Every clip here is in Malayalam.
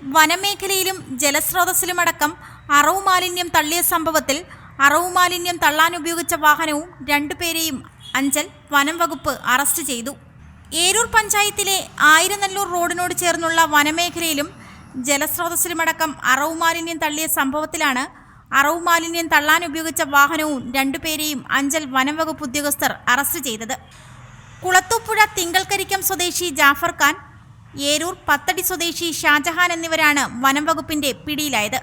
വനമേഖലയിലും ജലസ്രോതസ്സിലുമടക്കം അറവ് മാലിന്യം തള്ളിയ സംഭവത്തിൽ അറവ് മാലിന്യം തള്ളാൻ ഉപയോഗിച്ച വാഹനവും രണ്ടുപേരെയും അഞ്ചൽ വനം വകുപ്പ് അറസ്റ്റ് ചെയ്തു. ഏരൂർ പഞ്ചായത്തിലെ ആയിരനല്ലൂർ റോഡിനോട് ചേർന്നുള്ള വനമേഖലയിലും ജലസ്രോതസ്സിലുമടക്കം അറവ് മാലിന്യം തള്ളിയ സംഭവത്തിലാണ് അറവ് മാലിന്യം തള്ളാൻ ഉപയോഗിച്ച വാഹനവും രണ്ടുപേരെയും അഞ്ചൽ വനം വകുപ്പ് ഉദ്യോഗസ്ഥർ അറസ്റ്റ് ചെയ്തത്. കുളത്തൂപ്പുഴ തിങ്കൾക്കരിക്കം സ്വദേശി ജാഫർ ഖാൻ ഏരൂർ പത്തടി സ്വദേശി ഷാജഹാൻ എന്നിവരാണ് വനംവകുപ്പിന്റെ പിടിയിലായത്.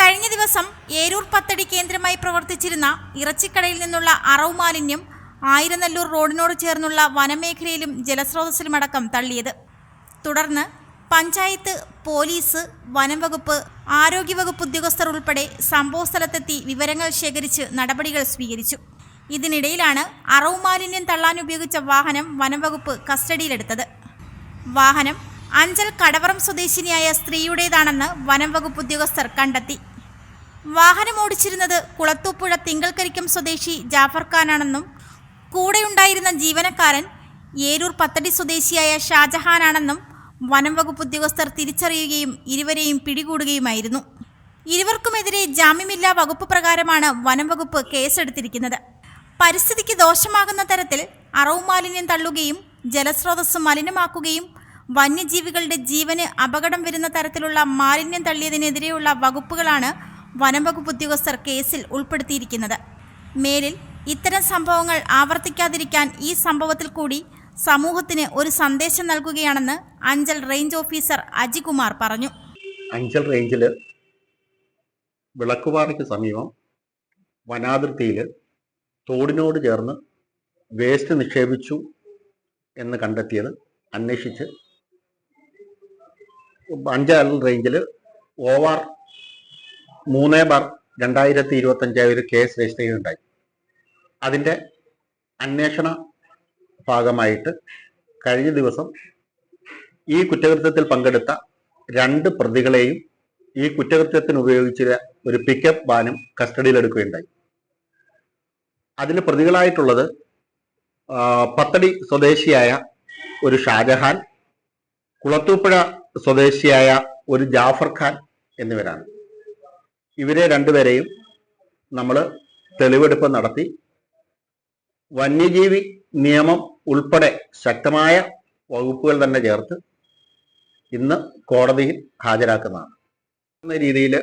കഴിഞ്ഞ ദിവസം ഏരൂർ പത്തടി കേന്ദ്രമായി പ്രവർത്തിച്ചിരുന്ന ഇറച്ചിക്കടയിൽ നിന്നുള്ള അറവ് മാലിന്യം ആയിരനല്ലൂർ റോഡിനോട് ചേർന്നുള്ള വനമേഖലയിലും ജലസ്രോതസ്സിലുമടക്കം തള്ളിയത്. തുടർന്ന് പഞ്ചായത്ത് പോലീസ് വനംവകുപ്പ് ആരോഗ്യവകുപ്പ് ഉദ്യോഗസ്ഥർ ഉൾപ്പെടെ സംഭവസ്ഥലത്തെത്തി വിവരങ്ങൾ ശേഖരിച്ച് നടപടികൾ സ്വീകരിച്ചു. ഇതിനിടയിലാണ് അറവ് മാലിന്യം തള്ളാൻ ഉപയോഗിച്ച വാഹനം വനംവകുപ്പ് കസ്റ്റഡിയിലെടുത്തത്. വാഹനം അഞ്ചൽ കടവറം സ്വദേശിനിയായ സ്ത്രീയുടേതാണെന്ന് വനം വകുപ്പ് ഉദ്യോഗസ്ഥർ കണ്ടെത്തി. വാഹനം ഓടിച്ചിരുന്നത് കുളത്തൂപ്പുഴ തിങ്കൾക്കരിക്കം സ്വദേശി ജാഫർ ഖാനാണെന്നും കൂടെയുണ്ടായിരുന്ന ജീവനക്കാരൻ ഏരൂർ പത്തടി സ്വദേശിയായ ഷാജഹാനാണെന്നും വനം വകുപ്പ് ഉദ്യോഗസ്ഥർ തിരിച്ചറിയുകയും ഇരുവരെയും പിടികൂടുകയുമായിരുന്നു. ഇരുവർക്കുമെതിരെ ജാമ്യമില്ലാ വകുപ്പ് പ്രകാരമാണ് വനം വകുപ്പ് കേസെടുത്തിരിക്കുന്നത്. പരിസ്ഥിതിക്ക് ദോഷമാകുന്ന തരത്തിൽ അറവ് മാലിന്യം തള്ളുകയും ജലസ്രോതസ് മലിനമാക്കുകയും വന്യജീവികളുടെ ജീവന് അപകടം വരുന്ന തരത്തിലുള്ള മാലിന്യം തള്ളിയതിനെതിരെയുള്ള വകുപ്പുകളാണ് വനംവകുപ്പ് ഉദ്യോഗസ്ഥർ കേസിൽ ഉൾപ്പെടുത്തിയിരിക്കുന്നത്. മേലിൽ ഇത്തരം സംഭവങ്ങൾ ആവർത്തിക്കാതിരിക്കാൻ ഈ സംഭവത്തിൽ കൂടി സമൂഹത്തിന് ഒരു സന്ദേശം നൽകുകയാണെന്ന് അഞ്ചൽ റേഞ്ച് ഓഫീസർ അജികുമാർ പറഞ്ഞു. അഞ്ചൽ റേഞ്ചിൽ വിളക്കുപാറയ്ക്ക് സമീപം വനാതിർത്തിയിൽ തോടിനോട് ചേർന്ന് വേസ്റ്റ് നിക്ഷേപിച്ചു എന്ന് കണ്ടെത്തിയത് അന്വേഷിച്ച് അഞ്ചൽ റേഞ്ചിൽ ഓവാർ മൂന്ന് ബാർ രണ്ടായിരത്തി ഇരുപത്തഞ്ചായ ഒരു കേസ് രജിസ്റ്റർ ചെയ്യുകയുണ്ടായി അതിന്റെ അന്വേഷണ ഭാഗമായിട്ട് കഴിഞ്ഞ ദിവസം ഈ കുറ്റകൃത്യത്തിൽ പങ്കെടുത്ത രണ്ട് പ്രതികളെയും ഈ കുറ്റകൃത്യത്തിന് ഉപയോഗിച്ച ഒരു പിക്കപ്പ് വാനും കസ്റ്റഡിയിലെടുക്കുകയുണ്ടായി അതിൽ പ്രതികളായിട്ടുള്ളത് പത്തടി സ്വദേശിയായ ഒരു ഷാജഹാൻ കുളത്തൂപ്പുഴ സ്വദേശിയായ ഒരു ജാഫർ ഖാൻ എന്നിവരാണ്. ഇവരെ രണ്ടുപേരെയും നമ്മൾ തെളിവെടുപ്പ് നടത്തി. വന്യജീവി നിയമം ഉൾപ്പെടെ ശക്തമായ വകുപ്പുകൾ തന്നെ ചേർത്ത് ഇന്ന് കോടതിയിൽ ഹാജരാക്കുന്നതാണ്. എന്ന രീതിയിൽ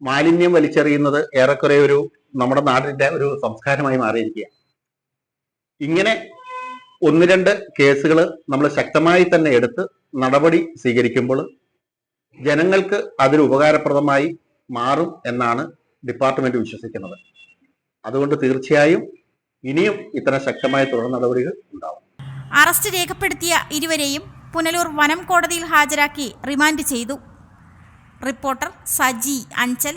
മാലിന്യം വലിച്ചെറിയുന്നത് ഏറെക്കുറെ ഒരു നമ്മുടെ നാടിന്റെ ഒരു സംസ്കാരമായി മാറിയിരിക്കുക ഇങ്ങനെ ഒന്ന് രണ്ട് കേസുകൾ നമ്മൾ ശക്തമായി തന്നെ എടുത്ത് നടപടി സ്വീകരിക്കുമ്പോൾ ജനങ്ങൾക്ക് അതിലുപകാരപ്രദമായി മാറും എന്നാണ് ഡിപ്പാർട്ട്മെന്റ് വിശ്വസിക്കുന്നത്. അതുകൊണ്ട് തീർച്ചയായും ഇനിയും ഇത്തരം ശക്തമായ തുടർ നടപടികൾ ഉണ്ടാവും. അറസ്റ്റ് രേഖപ്പെടുത്തിയ ഇരുവരെയും പുനലൂർ വനം കോടതിയിൽ ഹാജരാക്കി റിമാൻഡ് ചെയ്തു. റിപ്പോർട്ടർ സജി അഞ്ചൽ.